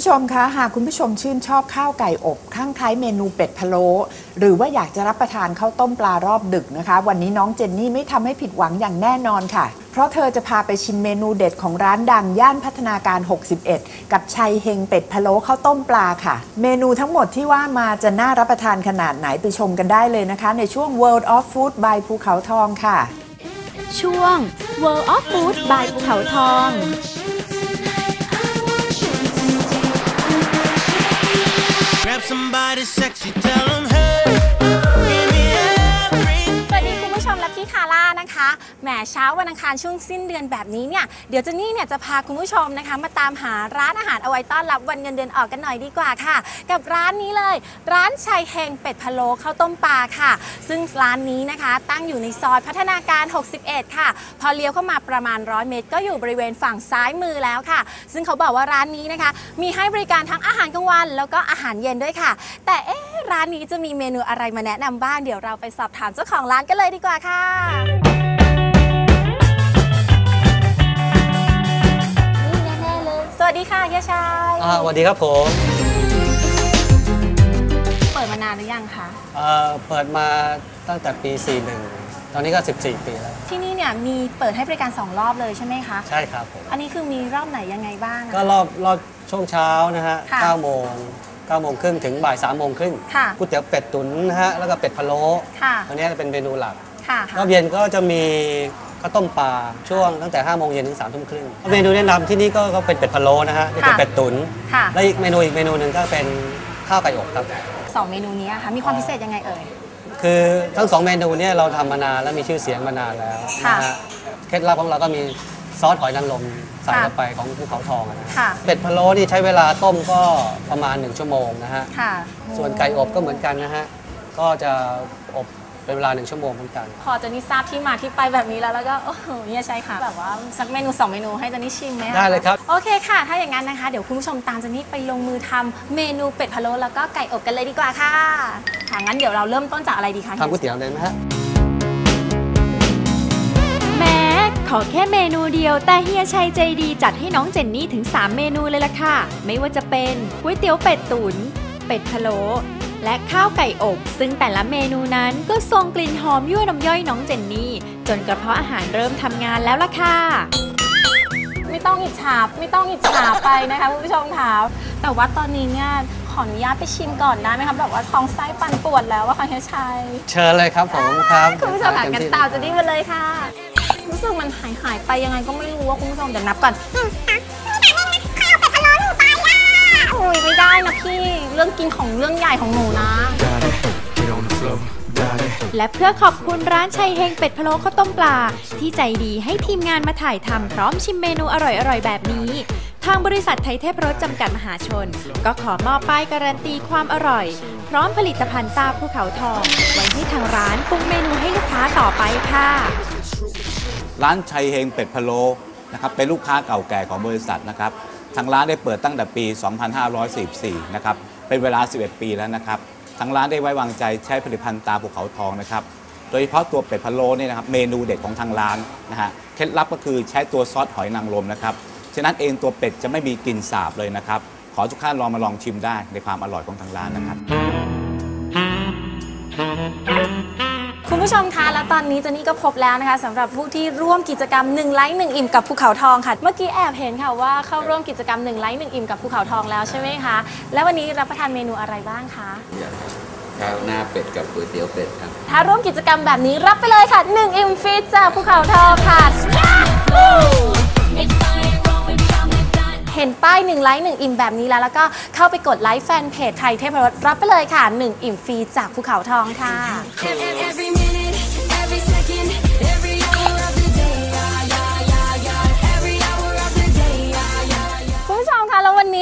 ผู้ชมคะหากคุณผู้ชมชื่นชอบข้าวไก่อบข้างคล้ายเมนูเป็ดพะโล้หรือว่าอยากจะรับประทานข้าวต้มปลารอบดึกนะคะ วันนี้น้องเจนนี่ไม่ทำให้ผิดหวังอย่างแน่นอนค่ะ เพราะเธอจะพาไปชิมเมนูเด็ดของร้านดังย่านพัฒนาการ 61 กับชัยเฮงเป็ดพะโล้ข้าวต้มปลาค่ะ เมนูทั้งหมดที่ว่ามาจะน่ารับประทานขนาดไหนไปชมกันได้เลยนะคะ ในช่วง World of Food by ภูเขาทองค่ะ ช่วง World of Food by ภูเขาทอง somebody sexy, tell them, hey, แหมเช้าวันอังคารช่วงสิ้นเดือนแบบนี้เนี่ยเดี๋ยวเจนนี่เนี่ยจะพาคุณผู้ชมนะคะ มาตามหาร้านอาหารเอาไว้ต้อนรับวันเงินเดือนออกกันหน่อยดีกว่าค่ะ กับร้านนี้เลย ร้านชัยเฮงเป็ดพะโล้ข้าวต้มปลาค่ะ ซึ่งร้านนี้นะคะ ตั้งอยู่ในซอยพัฒนาการ 61 ค่ะ พอเลี้ยวเข้ามาประมาณ 100 เมตร ก็อยู่บริเวณฝั่งซ้ายมือแล้วค่ะ ซึ่งเขาบอกว่าร้านนี้นะคะ มีให้บริการทั้งอาหารกลางวัน แล้วก็อาหารเย็นด้วยค่ะ แต่เอ๊ะร้านนี้จะมีเมนูอะไรมาแนะนำบ้างเดี๋ยวเราไปสอบถามเจ้าของร้านกันเลยดีกว่าค่ะ วัสดีค่ะเฮียชัยอ่าสวัสดีครับผมเปิดมานานหรือยังคะเอ่อเปิดมาตั้งแต่ปี 41 ตอนนี้ก็ 14 ปีแล้ว ที่นี่เนี่ยมีเปิดให้บริการ 2 รอบเลยใช่ไหมคะ ใช่ครับผม อันนี้คือมีรอบไหนยังไงบ้างอะ ก็รอบรอบช่วงเช้านะฮะค่ะ9โมง9โมงครึ่งถึงบ่าย3โมงครึ่งค่ะ ก๋วยเตี๋ยวเป็ดตุ๋นนะฮะ แล้วก็เป็ดพะโล้ค่ะ อันนี้จะเป็นเมนูหลัก ค่ะ รอบเย็นก็จะมี ข้าวต้มปลาช่วงตั้งแต่5โมงเย็นถึง3ทุ่มครึ่งเมนูแนะนำที่นี่ก็ก็เป็นเป็ดพะโล้นะฮะนี่เป็นเป็ดตุ๋นค่ะและอีกเมนูอีกเมนูหนึ่งก็เป็นข้าวไก่อบครับ สองเมนูนี้อะค่ะมีความพิเศษยังไงเอ่ย คือทั้งสองเมนูเนี่ยเราทำมานานและมีชื่อเสียงมานานแล้วค่ะนะฮะเคล็ดลับของเราก็มีซอสหอยนางรมใส่ค่ะเข้าไปของภูเขาทองอะนะฮะค่ะ เป็ดพะโล้นี่ใช้เวลาต้มก็ประมาณ 1 ชั่วโมงนะฮะ ค่ะ ส่วนไก่อบก็เหมือนกันนะฮะ ก็จะอบ เป็นเวลา1ชั่วโมงเหมือนกัน พอเจนนี่ทราบที่มาที่ไปแบบนี้แล้วแล้วก็โอ้โหเฮียชัยค่ะแบบว่าสักเมนูสองเมนูให้เจนนี่ชิมไหมะได้เลยครับ โอเคค่ะ ถ้าอย่างนั้นนะคะ เดี๋ยวคุณผู้ชมตามเจนนี่ไปลงมือทำเมนูเป็ดพะโล้แล้วก็ไก่อบกันเลยดีกว่าค่ะค่ะงั้นเดี๋ยวเราเริ่มต้นจากอะไรดีคะทำก๋วยเตี๋ยวเลยไหมฮะ แม้ขอแค่เมนูเดียวแต่เฮียชัยใจดีจัดให้น้องเจนนี่ถึง 3 เมนูเลยล่ะค่ะ ไม่ว่าจะเป็นก๋วยเตี๋ยวเป็ดตุน๋นเป็ดพะโล้ และข้าวไก่อบ ซึ่งแต่ละเมนูนั้นก็ทรงกลิ่นหอมยั่วน้ำย่อยน้องเจนนี่ จนกระเพาะอาหารเริ่มทำงานแล้วล่ะค่ะ ไม่ต้องอิจฉาไม่ต้องอิจฉาไปนะคะคุณผู้ชมค่ะแต่ว่าตอนนี้เนี่ยขออนุญาตไปชิมก่อนได้ไหมคะแบบว่าท้องไส้ปั่นปวดแล้วอะค่ะเฮียชัยเชิญเลยครับผมครับคุณผู้ชมค่ะเต็กันที่ตามเจะนี่ไปเลยค่ะ รู้สึกมันหายหายๆไปยังไงก็ไม่รู้ว่าคุณผู้ชมเดี๋ยวนับก่อน อุ้ยไม่ได้นะพี่ เรื่องกินของเรื่องใหญ่ของหนูนะ Got it. Get on the floor. Got it. และเพื่อขอบคุณร้านชัยเฮงเป็ดพะโล้ข้าวต้มปลา ที่ใจดีให้ทีมงานมาถ่ายทำพร้อมชิมเมนูอร่อยๆ แบบนี้ ทางบริษัทไทยเทพรสจำกัดมหาชน ก็ขอมอบป้ายการันตีความอร่อย พร้อมผลิตภัณฑ์ตาภูเขาทองไว้ให้ทางร้านปรุงเมนูให้ลูกค้าต่อไปค่ะ ร้านชัยเฮงเป็ดพะโล้นะครับเป็นลูกค้าเก่าแก่ของบริษัทนะครับ ทางร้านได้เปิดตั้งแต่ปี 2544 นะครับ เป็นเวลา 11 ปีแล้วนะครับ ทางร้านได้ไว้วางใจใช้ผลิตภัณฑ์ตาภูเขาทองนะครับ โดยเฉพาะตัวเป็ดพะโล้เนี่ยนะครับ เมนูเด็ดของทางร้านนะฮะ เคล็ดลับก็คือใช้ตัวซอสหอยนางรมนะครับ ฉะนั้นเองตัวเป็ดจะไม่มีกลิ่นสาบเลยนะครับ ขอทุกท่านลองมาลองชิมได้ในความอร่อยของทางร้านนะครับ ผู้ชมคะแล้วตอนนี้เจนนี่ก็พบแล้วนะคะสำหรับผู้ที่ร่วมกิจกรรม1ไลค์1อิ่มกับภูเขาทองค่ะ เมื่อกี้แอบเห็นค่ะว่าเข้าร่วมกิจกรรม1ไลค์1อิ่มกับภูเขาทองแล้วใช่ไหมคะ และวันนี้รับประทานเมนูอะไรบ้างคะข้าวหน้าเป็ดกับก๋วยเตี๋ยวเป็ดครับ ถ้าร่วมกิจกรรมแบบนี้รับไปเลยค่ะ 1 อิ่มฟรีจากภูเขาทองค่ะ เห็นป้าย1ไลค์1อิ่มแบบนี้แล้ว แล้วก็เข้าไปกดไลค์แฟนเพจไทยเทพรสรับไปเลยค่ะ1อิ่มฟรีจากภูเขาทองค่ะ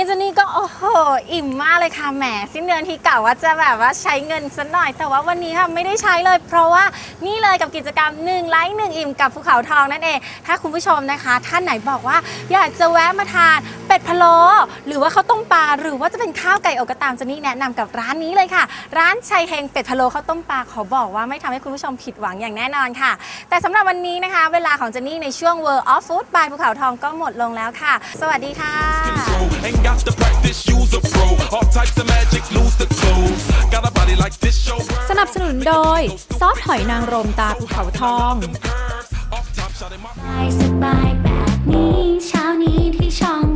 เจนนี่ก็โอ้โหอิ่มมากเลยค่ะแหมสิ้นเดือนที่เก่าว่าจะแบบว่าใช้เงินสักหน่อย แต่ว่าวันนี้ค่ะไม่ได้ใช้เลย เพราะว่านี่เลยกับกิจกรรม1ไลค์1อิ่มกับภูเขาทองนั่นเอง ถ้าคุณผู้ชมนะคะ ท่านไหนบอกว่าอยากจะแวะมาทานเป็ดพะโล้หรือว่าข้าวต้มปลาหรือว่าจะเป็นข้าวไก่อกก็ตามเจนนี่แนะนำกับร้านนี้เลยค่ะ ร้านชัยเฮงเป็ดพะโล้ข้าวต้มปลาขอบอกว่าไม่ทำให้คุณผู้ชมผิดหวังอย่างแน่นอนค่ะ แต่สำหรับวันนี้นะคะ เวลาของเจนนี่ในช่วง World of Food by ภูเขาทองก็หมดลงแล้วค่ะ สวัสดีค่ะ Ain't got to practice wish you was a pro. All types of magic, lose the clothes. Got a body like this, show. สนับสนุนโดย ซอสหอยนางรมตาภูเขาทอง สบายแบบนี้ เช้านี้ที่ชอบ